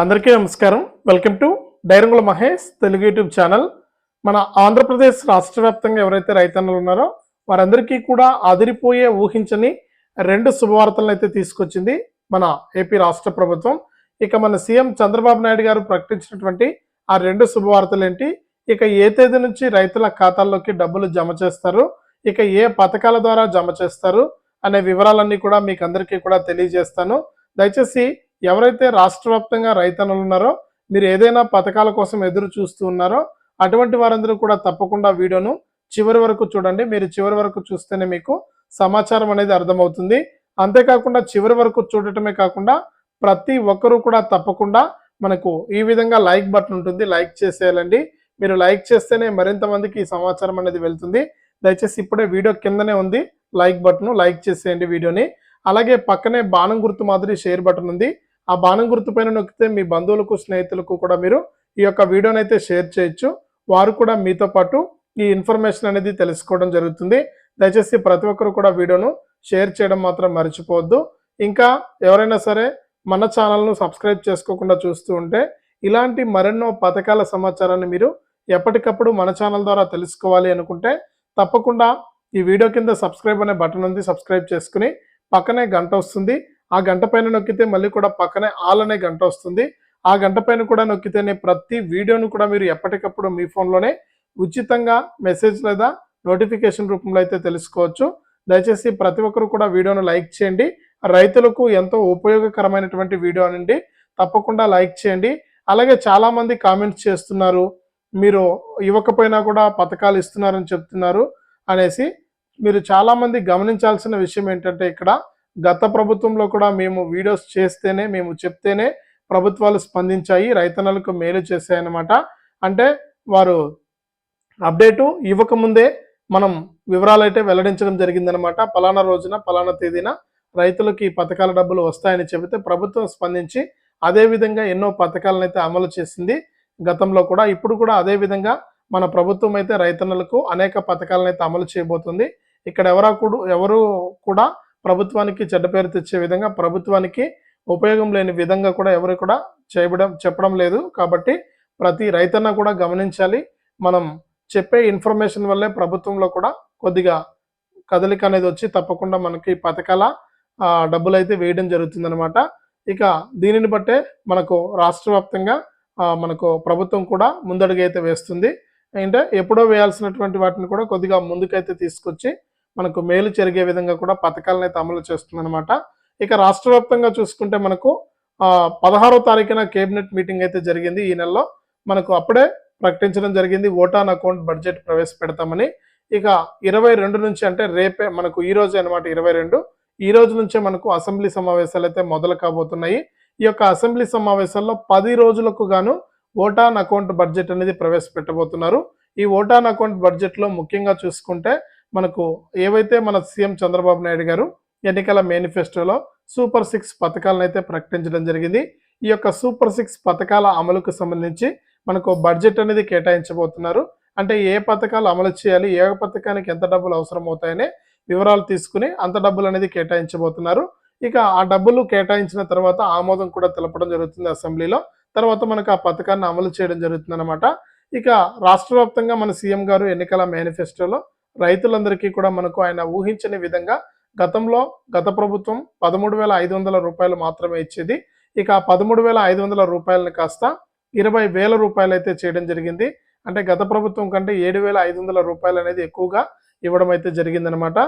అందరికీ నమస్కారం. Welcome to Dairangula Mahesh Telugu YouTube channel. మన ఆంధ్రప్రదేశ్ రాష్ట్ర వ్యాప్తంగా ఎవరైతే రైతన్నలు ఉన్నారో వారందరికీ కూడా అదిరిపోయే ఊహించని రెండు శుభవార్తలను అయితే తీసుకొచ్చింది మన ఏపీ రాష్ట్ర ప్రభుత్వం. ఇక మన సీఎం చంద్రబాబు నాయుడు గారు ప్రకటించినటువంటి ఆ రెండు శుభవార్తలు ఏంటి? ఇక ఏ తేదీ నుంచి రైతుల ఖాతాల్లోకి డబ్బులు జమ చేస్తారు? ఇక ఏ పథకాల ద్వారా జమ చేస్తారు? అనే వివరాలన్నీ కూడా మీకు అందరికీ కూడా తెలియజేస్తాను. దయచేసి ఎవరైతే రాష్ట్ర వ్యాప్తంగా రైతన్నులు ఉన్నారో మీరు ఏదైనా పథకాల కోసం ఎదురు చూస్తూ ఉన్నారో అటువంటి వారందరూ కూడా తప్పకుండా వీడియోను చివరి వరకు చూడండి. మీరు చివరి వరకు చూస్తేనే మీకు సమాచారం అనేది అర్థమవుతుంది. అంతేకాకుండా చివరి వరకు చూడటమే కాకుండా ప్రతి ఒక్కరూ కూడా తప్పకుండా మనకు ఈ విధంగా లైక్ బటన్ ఉంటుంది. లైక్ చేసేయాలండి. మీరు లైక్ చేస్తేనే మరింత మందికి ఈ సమాచారం అనేది వెళ్తుంది. దయచేసి ఇప్పుడే వీడియో కిందనే ఉంది. లైక్ బటన్ లైక్ చేసేయండి వీడియోని. అలాగే పక్కనే బాణం గుర్తు మాదిరి షేర్ బటన్ ఉంది. ఆ బాణం గుర్తుపైన నొక్కితే మీ బంధువులకు స్నేహితులకు కూడా మీరు ఈ యొక్క వీడియోని అయితే షేర్ చేయొచ్చు. వారు కూడా మీతో పాటు ఈ ఇన్ఫర్మేషన్ అనేది తెలుసుకోవడం జరుగుతుంది. దయచేసి ప్రతి ఒక్కరు కూడా వీడియోను షేర్ చేయడం మాత్రం మర్చిపోవద్దు. ఇంకా ఎవరైనా సరే మన ఛానల్ను సబ్స్క్రైబ్ చేసుకోకుండా చూస్తూ ఉంటే ఇలాంటి మరెన్నో పథకాల సమాచారాన్ని మీరు ఎప్పటికప్పుడు మన ఛానల్ ద్వారా తెలుసుకోవాలి అనుకుంటే తప్పకుండా ఈ వీడియో కింద సబ్స్క్రైబ్ అనే బటన్ ఉంది సబ్స్క్రైబ్ చేసుకుని పక్కనే గంట వస్తుంది. ఆ గంట పైన నొక్కితే మళ్ళీ కూడా పక్కనే ఆల్ అనే గంట వస్తుంది. ఆ గంట పైన కూడా నొక్కితేనే ప్రతి వీడియోను కూడా మీరు ఎప్పటికప్పుడు మీ ఫోన్లోనే ఉచితంగా మెసేజ్ లేదా నోటిఫికేషన్ రూపంలో అయితే తెలుసుకోవచ్చు. దయచేసి ప్రతి ఒక్కరు కూడా వీడియోను లైక్ చేయండి. రైతులకు ఎంతో ఉపయోగకరమైనటువంటి వీడియో అనండి. తప్పకుండా లైక్ చేయండి. అలాగే చాలామంది కామెంట్స్ చేస్తున్నారు. మీరు ఇవ్వకపోయినా కూడా పథకాలు ఇస్తున్నారని చెప్తున్నారు అనేసి మీరు చాలామంది గమనించాల్సిన విషయం ఏంటంటే ఇక్కడ గత ప్రభుత్వంలో కూడా మేము వీడియోస్ చేస్తేనే మేము చెప్తేనే ప్రభుత్వాలు స్పందించాయి రైతన్నలకు మేలు చేశాయన్నమాట. అంటే వారు అప్డేటు ఇవ్వకముందే మనం వివరాలు అయితే వెల్లడించడం జరిగిందనమాట పలానా రోజున పలానా తేదీన రైతులకు ఈ పథకాల డబ్బులు వస్తాయని చెబితే ప్రభుత్వం స్పందించి అదే విధంగా ఎన్నో పథకాలను అయితే అమలు చేసింది. గతంలో కూడా ఇప్పుడు కూడా అదే విధంగా మన ప్రభుత్వం అయితే రైతన్నలకు అనేక పథకాలను అయితే అమలు చేయబోతుంది. ఇక్కడ ఎవరా కూడా ఎవరు కూడా ప్రభుత్వానికి చెడ్డ పేరు తెచ్చే విధంగా ప్రభుత్వానికి ఉపయోగం లేని విధంగా కూడా ఎవరు కూడా చేయడం చెప్పడం లేదు. కాబట్టి ప్రతి రైతన్న కూడా గమనించాలి. మనం చెప్పే ఇన్ఫర్మేషన్ వల్లే ప్రభుత్వంలో కూడా కొద్దిగా కదలిక అనేది వచ్చి తప్పకుండా మనకి పథకాల డబ్బులు అయితే వేయడం జరుగుతుందనమాట ఇక దీనిని బట్టే మనకు రాష్ట్ర వ్యాప్తంగా మనకు ప్రభుత్వం కూడా ముందడుగైతే వేస్తుంది. అంటే ఎప్పుడో వేయాల్సినటువంటి వాటిని కూడా కొద్దిగా ముందుకైతే తీసుకొచ్చి మనకు మేలు జరిగే విధంగా కూడా పథకాలను అయితే అమలు చేస్తుందన్నమాట. ఇక రాష్ట్ర వ్యాప్తంగా చూసుకుంటే మనకు పదహారో తారీఖున కేబినెట్ మీటింగ్ అయితే జరిగింది ఈ నెలలో. మనకు అప్పుడే ప్రకటించడం జరిగింది. ఓటాన్ అకౌంట్ బడ్జెట్ ప్రవేశపెడతామని. ఇక ఇరవై రెండు నుంచి అంటే రేపే మనకు ఈ రోజు అనమాట ఇరవై రెండు. ఈ రోజు నుంచే మనకు అసెంబ్లీ సమావేశాలు అయితే మొదలు కాబోతున్నాయి. ఈ యొక్క అసెంబ్లీ సమావేశాల్లో పది రోజులకు గాను ఓటాన్ అకౌంట్ బడ్జెట్ అనేది ప్రవేశపెట్టబోతున్నారు. ఈ ఓటాన్ అకౌంట్ బడ్జెట్లో ముఖ్యంగా చూసుకుంటే మనకు ఏవైతే మన సీఎం చంద్రబాబు నాయుడు గారు ఎన్నికల మేనిఫెస్టోలో సూపర్ సిక్స్ పథకాలను అయితే ప్రకటించడం జరిగింది. ఈ యొక్క సూపర్ సిక్స్ పథకాల అమలుకు సంబంధించి మనకు బడ్జెట్ అనేది కేటాయించబోతున్నారు. అంటే ఏ పథకాలు అమలు చేయాలి ఏ పథకానికి ఎంత డబ్బులు అవసరం అవుతాయనే వివరాలు తీసుకుని అంత డబ్బులు అనేది కేటాయించబోతున్నారు. ఇక ఆ డబ్బులు కేటాయించిన తర్వాత ఆమోదం కూడా తెలపడం జరుగుతుంది అసెంబ్లీలో. తర్వాత మనకు ఆ పథకాన్ని అమలు చేయడం జరుగుతుంది అనమాట ఇక రాష్ట్ర వ్యాప్తంగా మన సీఎం గారు ఎన్నికల మేనిఫెస్టోలో రైతులందరికీ కూడా మనకు ఆయన ఊహించని విధంగా గతంలో గత ప్రభుత్వం పదమూడు వేల ఐదు వందల రూపాయలు మాత్రమే ఇచ్చేది. ఇక ఆ పదమూడు వేల ఐదు వందల రూపాయలని కాస్త ఇరవై వేల రూపాయలు అయితే చేయడం జరిగింది. అంటే గత ప్రభుత్వం కంటే ఏడు వేల ఐదు వందల రూపాయలు అనేది ఎక్కువగా ఇవ్వడం అయితే జరిగిందనమాట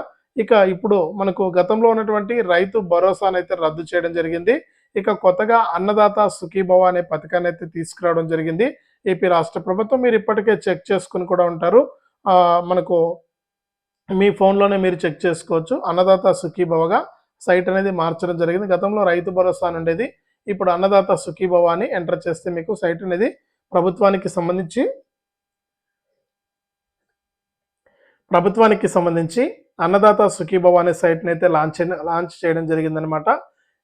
ఇక ఇప్పుడు మనకు గతంలో ఉన్నటువంటి రైతు భరోసాను అయితే రద్దు చేయడం జరిగింది. ఇక కొత్తగా అన్నదాత సుఖీభవ అనే పథకాన్ని అయితే తీసుకురావడం జరిగింది. ఏపీ రాష్ట్ర ప్రభుత్వం మీరు ఇప్పటికే చెక్ చేసుకుని కూడా ఉంటారు. మనకు మీ ఫోన్లోనే మీరు చెక్ చేసుకోవచ్చు. అన్నదాత సుఖీభవగా సైట్ అనేది మార్చడం జరిగింది. గతంలో రైతు భరోసా అనేది ఇప్పుడు అన్నదాత సుఖీభవ అని ఎంటర్ చేస్తే మీకు సైట్ అనేది ప్రభుత్వానికి సంబంధించి ప్రభుత్వానికి సంబంధించి అన్నదాత సుఖీభవ అనే సైట్ని అయితే లాంచ్ లాంచ్ చేయడం జరిగిందనమాట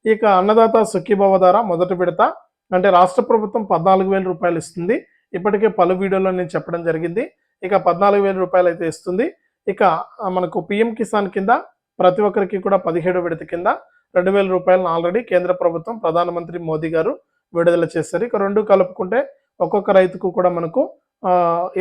ఇక అన్నదాత సుఖీభవ ద్వారా మొదటి విడత అంటే రాష్ట్ర ప్రభుత్వం పద్నాలుగు వేల రూపాయలు ఇస్తుంది. ఇప్పటికే పలు వీడియోలో నేను చెప్పడం జరిగింది. ఇక పద్నాలుగు వేల రూపాయలు అయితే ఇస్తుంది. ఇక మనకు పిఎం కిసాన్ కింద ప్రతి ఒక్కరికి కూడా పదిహేడు విడత కింద రెండు వేల రూపాయలను ఆల్రెడీ కేంద్ర ప్రభుత్వం ప్రధానమంత్రి మోదీ గారు విడుదల చేశారు. ఇక రెండు కలుపుకుంటే ఒక్కొక్క రైతుకు కూడా మనకు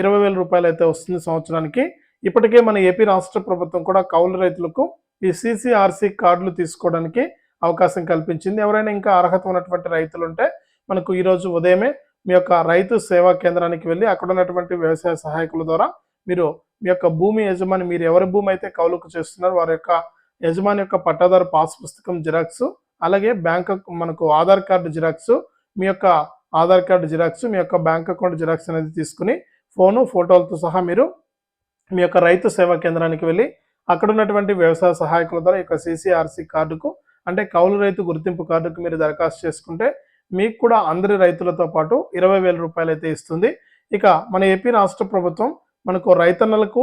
ఇరవై వేల రూపాయలు అయితే వస్తుంది సంవత్సరానికి. ఇప్పటికే మన ఏపీ రాష్ట్ర ప్రభుత్వం కూడా కౌలు రైతులకు ఈ సిసిఆర్సి కార్డులు తీసుకోవడానికి అవకాశం కల్పించింది. ఎవరైనా ఇంకా అర్హత ఉన్నటువంటి రైతులు ఉంటే మనకు ఈరోజు ఉదయమే మీ యొక్క రైతు సేవా కేంద్రానికి వెళ్ళి అక్కడ ఉన్నటువంటి వ్యవసాయ సహాయకుల ద్వారా మీరు మీ యొక్క భూమి యజమాని మీరు ఎవరి భూమి అయితే కౌలుకు చేస్తున్నారో వారి యొక్క యజమాని యొక్క పట్టాదారు పాస్ పుస్తకం జిరాక్స్ అలాగే బ్యాంక్ మనకు ఆధార్ కార్డు జిరాక్స్ మీ యొక్క ఆధార్ కార్డు జిరాక్స్ మీ యొక్క బ్యాంక్ అకౌంట్ జిరాక్స్ అనేది తీసుకుని ఫోను ఫోటోలతో సహా మీరు మీ యొక్క రైతు సేవా కేంద్రానికి వెళ్ళి అక్కడ ఉన్నటువంటి వ్యవసాయ సహాయకుల ద్వారా యొక్క సీసీఆర్సీ కార్డుకు అంటే కౌలు రైతు గుర్తింపు కార్డుకు మీరు దరఖాస్తు చేసుకుంటే మీకు కూడా అందరి రైతులతో పాటు ఇరవై వేల రూపాయలు అయితే ఇస్తుంది. ఇక మన ఏపీ రాష్ట్ర ప్రభుత్వం మనకు రైతన్నలకు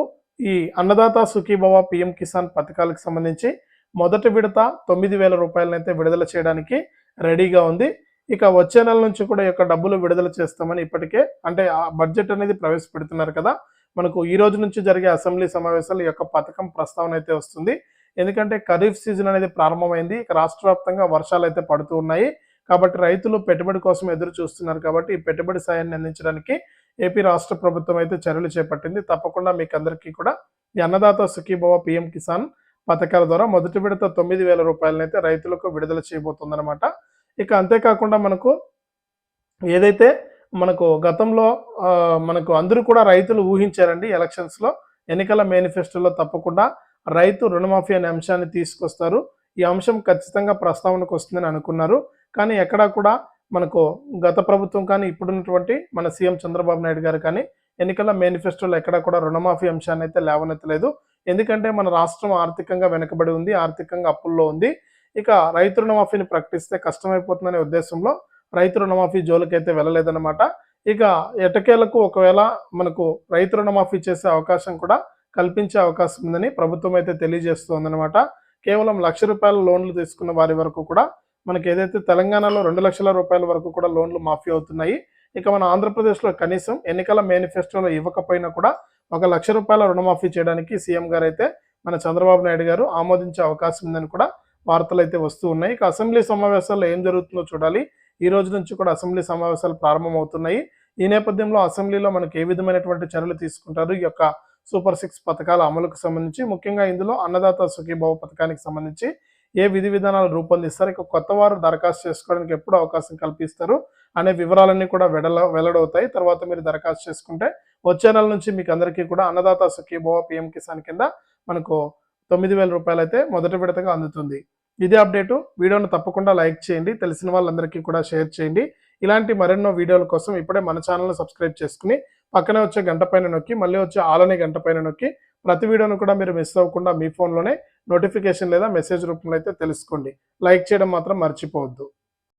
ఈ అన్నదాత సుఖీభవ పిఎం కిసాన్ పథకాలకు సంబంధించి మొదటి విడత తొమ్మిది వేల రూపాయలనైతే విడుదల చేయడానికి రెడీగా ఉంది. ఇక వచ్చే నెల నుంచి కూడా ఈ యొక్క డబ్బులు విడుదల చేస్తామని ఇప్పటికే అంటే ఆ బడ్జెట్ అనేది ప్రవేశపెడుతున్నారు కదా. మనకు ఈ రోజు నుంచి జరిగే అసెంబ్లీ సమావేశాలు ఈ యొక్క పథకం ప్రస్తావన అయితే వస్తుంది. ఎందుకంటే ఖరీఫ్ సీజన్ అనేది ప్రారంభమైంది. ఇక రాష్ట్ర వ్యాప్తంగా వర్షాలు అయితే పడుతూ ఉన్నాయి. కాబట్టి రైతులు పెట్టుబడి కోసం ఎదురు చూస్తున్నారు కాబట్టి ఈ పెట్టుబడి సాయాన్ని అందించడానికి ఏపీ రాష్ట్ర ప్రభుత్వం అయితే చర్యలు చేపట్టింది. తప్పకుండా మీకు అందరికీ కూడా ఈ అన్నదాత సుఖీభవ పిఎం కిసాన్ పథకాల ద్వారా మొదటి విడత తొమ్మిది వేల రూపాయలనైతే రైతులకు విడుదల చేయబోతుందన్నమాట. ఇక అంతేకాకుండా మనకు ఏదైతే మనకు గతంలో మనకు అందరూ కూడా రైతులు ఊహించారండి ఎలక్షన్స్లో ఎన్నికల మేనిఫెస్టోలో తప్పకుండా రైతు రుణమాఫీ అనే అంశాన్ని తీసుకొస్తారు. ఈ అంశం ఖచ్చితంగా ప్రస్తావనకు వస్తుందని అనుకున్నారు. కానీ ఎక్కడా కూడా మనకు గత ప్రభుత్వం కానీ ఇప్పుడున్నటువంటి మన సీఎం చంద్రబాబు నాయుడు గారు కానీ ఎన్నికల మేనిఫెస్టోలో ఎక్కడ కూడా రుణమాఫీ అంశాన్ని అయితే లేవనెత్తలేదు. ఎందుకంటే మన రాష్ట్రం ఆర్థికంగా వెనుకబడి ఉంది ఆర్థికంగా అప్పుల్లో ఉంది. ఇక రైతు రుణమాఫీని ప్రకటిస్తే కష్టమైపోతుందనే ఉద్దేశంలో రైతు రుణమాఫీ జోలికైతే వెళ్ళలేదన్నమాట. ఇక ఎటకేలకు ఒకవేళ మనకు రైతు రుణమాఫీ చేసే అవకాశం కూడా కల్పించే అవకాశం ఉందని ప్రభుత్వం అయితే తెలియజేస్తోందనమాట కేవలం లక్ష రూపాయల లోన్లు తీసుకున్న వారి వరకు కూడా మనకి ఏదైతే తెలంగాణలో రెండు లక్షల రూపాయల వరకు కూడా లోన్లు మాఫీ అవుతున్నాయి ఇక మన ఆంధ్రప్రదేశ్లో కనీసం ఎన్నికల మేనిఫెస్టోలో ఇవ్వకపోయినా కూడా ఒక లక్ష రూపాయల రుణమాఫీ చేయడానికి సీఎం గారు అయితే మన చంద్రబాబు నాయుడు గారు ఆమోదించే అవకాశం ఉందని కూడా వార్తలు అయితే వస్తూ ఉన్నాయి. ఇక అసెంబ్లీ సమావేశాల్లో ఏం జరుగుతుందో చూడాలి. ఈ రోజు నుంచి కూడా అసెంబ్లీ సమావేశాలు ప్రారంభమవుతున్నాయి. ఈ నేపథ్యంలో అసెంబ్లీలో మనకి ఏ విధమైనటువంటి చర్యలు తీసుకుంటారు? ఈ యొక్క సూపర్ సిక్స్ పథకాల అమలుకు సంబంధించి ముఖ్యంగా ఇందులో అన్నదాత సుఖీభావ పథకానికి సంబంధించి ఏ విధి విధానాలు రూపొందిస్తారు ఇక కొత్త వారు దరఖాస్తు చేసుకోవడానికి ఎప్పుడు అవకాశం కల్పిస్తారు అనే వివరాలన్నీ కూడా వెడల వెల్లడవుతాయి. తర్వాత మీరు దరఖాస్తు చేసుకుంటే వచ్చే నెల నుంచి మీకు అందరికీ కూడా అన్నదాత సుఖీభవ పిఎం కిసాన్ కింద మనకు తొమ్మిది వేల రూపాయలు అయితే మొదటి విడతగా అందుతుంది. ఇదే అప్డేటు. వీడియోను తప్పకుండా లైక్ చేయండి. తెలిసిన వాళ్ళందరికీ కూడా షేర్ చేయండి. ఇలాంటి మరెన్నో వీడియోల కోసం ఇప్పుడే మన ఛానల్ను సబ్స్క్రైబ్ చేసుకుని పక్కనే వచ్చే గంట పైన నొక్కి మళ్ళీ వచ్చే ఆలనే గంట పైన నొక్కి ప్రతి వీడియోను కూడా మీరు మిస్ అవ్వకుండా మీ ఫోన్లోనే నోటిఫికేషన్ లేదా మెసేజ్ రూపంలో అయితే తెలుసుకోండి. లైక్ చేయడం మాత్రం మర్చిపోవద్దు.